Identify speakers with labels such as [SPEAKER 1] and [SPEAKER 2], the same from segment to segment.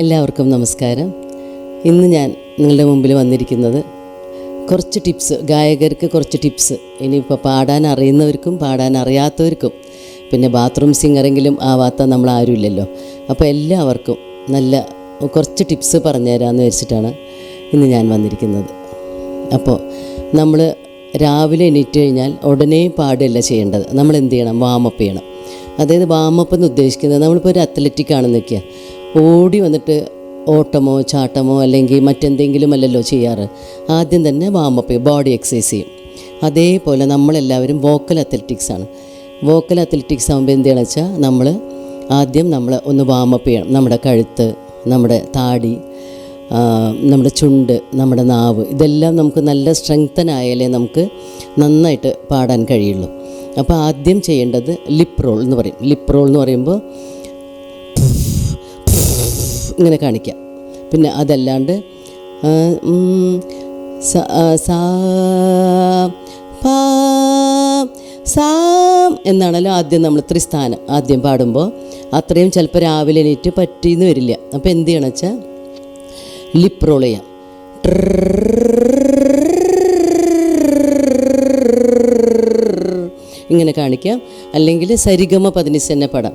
[SPEAKER 1] എല്ലാവർക്കും നമസ്കാരം. ഇന്ന് ഞാൻ നിങ്ങളുടെ മുമ്പിൽ വന്നിരിക്കുന്നത് കുറച്ച് ടിപ്സ് ഗായകർക്ക് കുറച്ച് ടിപ്സ്. ഇനിയിപ്പോൾ പാടാൻ അറിയുന്നവർക്കും പാടാൻ അറിയാത്തവർക്കും പിന്നെ ബാത്റൂം സിംഗറെങ്കിലും ആവാത്ത നമ്മൾ ആരുമില്ലല്ലോ അപ്പോൾ എല്ലാവർക്കും നല്ല കുറച്ച് ടിപ്സ് പറഞ്ഞു തരാമെന്ന് വെച്ചിട്ടാണ് ഇന്ന് ഞാൻ വന്നിരിക്കുന്നത്. അപ്പോൾ നമ്മൾ രാവിലെ എണീറ്റ് കഴിഞ്ഞാൽ ഉടനെ പാടുകയല്ല ചെയ്യേണ്ടത്. നമ്മൾ എന്ത് ചെയ്യണം? വാമപ്പ് ചെയ്യണം. അതായത് വാമപ്പ് എന്ന് ഉദ്ദേശിക്കുന്നത് നമ്മളിപ്പോൾ ഒരു അത്ലറ്റിക് ആണെന്ന് വെക്കുക. ഓടി വന്നിട്ട് ഓട്ടമോ ചാട്ടമോ അല്ലെങ്കിൽ മറ്റെന്തെങ്കിലും അല്ലല്ലോ ചെയ്യാറ്. ആദ്യം തന്നെ വാമപ്പ് ബോഡി എക്സസൈസ് ചെയ്യും. അതേപോലെ നമ്മളെല്ലാവരും വോക്കൽ അത്ലറ്റിക്സ് ആണ്. വോക്കൽ അത്ലറ്റിക്സ് ആകുമ്പോൾ എന്താണെന്ന് വെച്ചാൽ നമ്മൾ ആദ്യം നമ്മൾ ഒന്ന് വാമപ്പ് ചെയ്യണം. നമ്മുടെ കഴുത്ത് നമ്മുടെ താടി നമ്മുടെ ചുണ്ട് നമ്മുടെ നാവ് ഇതെല്ലാം നമുക്ക് നല്ല സ്ട്രെങ്തനായാലേ നമുക്ക് നന്നായിട്ട് പാടാൻ കഴിയുള്ളൂ. അപ്പോൾ ആദ്യം ചെയ്യേണ്ടത് ലിപ് റോൾ എന്ന് പറയും. ലിപ് റോൾ എന്ന് പറയുമ്പോൾ ഇങ്ങനെ കാണിക്കാം. പിന്നെ അതല്ലാണ്ട് സ എന്നാണല്ലോ ആദ്യം നമ്മൾ ത്രിസ്ഥാനം ആദ്യം പാടുമ്പോൾ. അത്രയും ചിലപ്പോൾ രാവിലെ എണീറ്റ് പറ്റിയെന്ന് വരില്ല. അപ്പോൾ എന്ത് ചെയ്യണം വെച്ചാൽ ലിപ്പ് റോൾ ചെയ്യാം. ഇങ്ങനെ കാണിക്കാം. അല്ലെങ്കിൽ സരിഗമ പതിനിസ് തന്നെ പാടാം.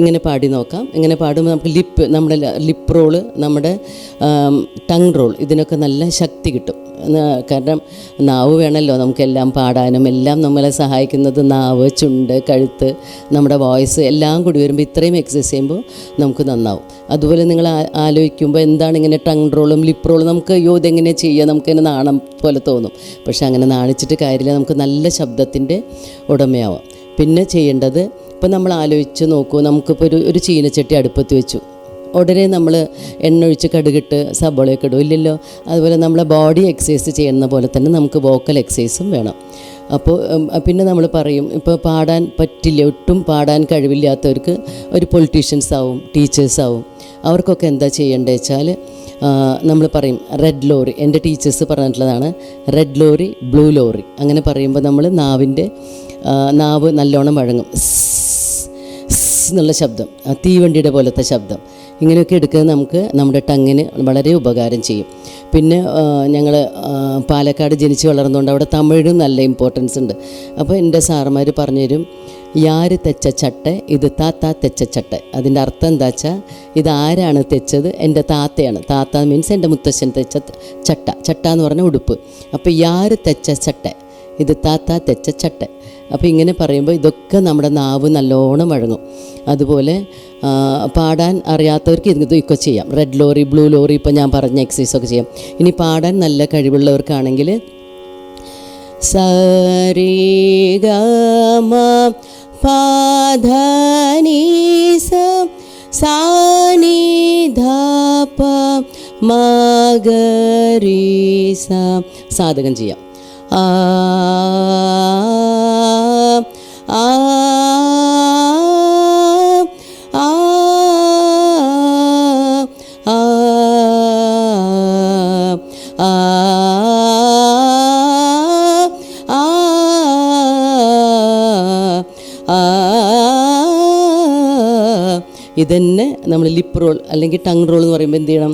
[SPEAKER 1] ഇങ്ങനെ പാടി നോക്കാം. ഇങ്ങനെ പാടുമ്പോൾ നമുക്ക് ലിപ്പ് നമ്മുടെ ലിപ്പ് റോൾ നമ്മുടെ ടങ് റോൾ ഇതിനൊക്കെ നല്ല ശക്തി കിട്ടും. കാരണം നാവ് വേണമല്ലോ നമുക്കെല്ലാം പാടാനും. എല്ലാം നമ്മളെ സഹായിക്കുന്നത് നാവ് ചുണ്ട് കഴുത്ത് നമ്മുടെ വോയിസ് എല്ലാം കൂടി വരുമ്പോൾ ഇത്രയും എക്സസൈസ് ചെയ്യുമ്പോൾ നമുക്ക് നന്നാവും. അതുപോലെ നിങ്ങൾ ആലോചിക്കുമ്പോൾ എന്താണ് ഇങ്ങനെ ടങ് റോളും ലിപ്പ് റോളും നമുക്ക് അയ്യോ ഇതെങ്ങനെ ചെയ്യുക നമുക്കിങ്ങനെ നാണം പോലെ തോന്നും. പക്ഷെ അങ്ങനെ നാണിച്ചിട്ട് കാര്യമില്ല. നമുക്ക് നല്ല ശബ്ദത്തിന്റെ ഉടമയാവാം. പിന്നെ ചെയ്യേണ്ടത് ഇപ്പം നമ്മൾ ആലോചിച്ച് നോക്കൂ നമുക്കിപ്പോൾ ഒരു ഒരു ചീനച്ചട്ടി അടുപ്പത്ത് വെച്ചു. ഉടനെ നമ്മൾ എണ്ണ ഒഴിച്ച് കടുകിട്ട് സബോളയൊക്കെ ഇടും. ഇല്ലല്ലോ അതുപോലെ നമ്മളെ ബോഡി എക്സസൈസ് ചെയ്യുന്ന പോലെ തന്നെ നമുക്ക് വോക്കൽ എക്സസൈസും വേണം. അപ്പോൾ പിന്നെ നമ്മൾ പറയും ഇപ്പോൾ പാടാൻ പറ്റില്ല ഒട്ടും പാടാൻ കഴിവില്ലാത്തവർക്ക് ഒരു പൊളിറ്റീഷ്യൻസ് ആവും ടീച്ചേഴ്സ് ആവും. അവർക്കൊക്കെ എന്താ ചെയ്യേണ്ടത് വെച്ചാൽ നമ്മൾ പറയും റെഡ് ലോറി എന്റെ ടീച്ചേഴ്സ് പറഞ്ഞിട്ടുള്ളതാണ് റെഡ് ലോറി ബ്ലൂ ലോറി അങ്ങനെ പറയുമ്പോൾ നമ്മൾ നാവിന്റെ നാവ് നല്ലോണം വഴങ്ങും. എന്നുള്ള ശബ്ദം. തീവണ്ടിയുടെ പോലത്തെ ശബ്ദം. ഇങ്ങനെയൊക്കെ എടുക്കുന്നത് നമുക്ക് നമ്മുടെ ടങ്ങിന് വളരെ ഉപകാരം ചെയ്യും. പിന്നെ ഞങ്ങൾ പാലക്കാട് ജനിച്ച് വളർന്നുകൊണ്ട് അവിടെ തമിഴും നല്ല ഇമ്പോർട്ടൻസ് ഉണ്ട്. അപ്പോൾ എന്റെ സാറുമാർ പറഞ്ഞു തരും യാര് തെച്ച ചട്ട ഇത് താത്ത തെച്ച ചട്ട. അതിന്റെ അർത്ഥം എന്താ വെച്ചാൽ ഇത് ആരാണ് തെച്ചത്? എന്റെ താത്തയാണ്. താത്ത മീൻസ് എന്റെ മുത്തശ്ശൻ തെച്ച ചട്ട ചട്ട എന്ന് പറഞ്ഞ ഉടുപ്പ്. അപ്പോൾ യാര് തെച്ച ചട്ട? ഇത് താത്ത തെച്ചച്ചട്ട അപ്പോൾ ഇങ്ങനെ പറയുമ്പോൾ ഇതൊക്കെ നമ്മുടെ നാവ് നല്ലോണം വഴങ്ങും. അതുപോലെ പാടാൻ അറിയാത്തവർക്ക് ഇത് ഇതൊക്കെ ചെയ്യാം. റെഡ് ലോറി ബ്ലൂ ലോറി ഇപ്പോൾ ഞാൻ പറഞ്ഞ എക്സസൈസ് ഒക്കെ ചെയ്യാം. ഇനി പാടാൻ നല്ല കഴിവുള്ളവർക്കാണെങ്കിൽ സരി ഗമ പാധനി സ സാനി ധപ മഗരി സാധകം ചെയ്യാം. ആ ആ ഇതന്നെ നമ്മൾ ലിപ്പ് റോൾ അല്ലെങ്കിൽ ടങ് റോൾ എന്ന് പറയുമ്പോൾ എന്ത് ചെയ്യണം?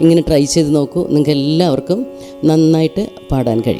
[SPEAKER 1] ഇങ്ങനെ ട്രൈ ചെയ്ത് നോക്കൂ. നിങ്ങൾക്ക് എല്ലാവർക്കും നന്നായിട്ട് പാടാൻ കഴിയും.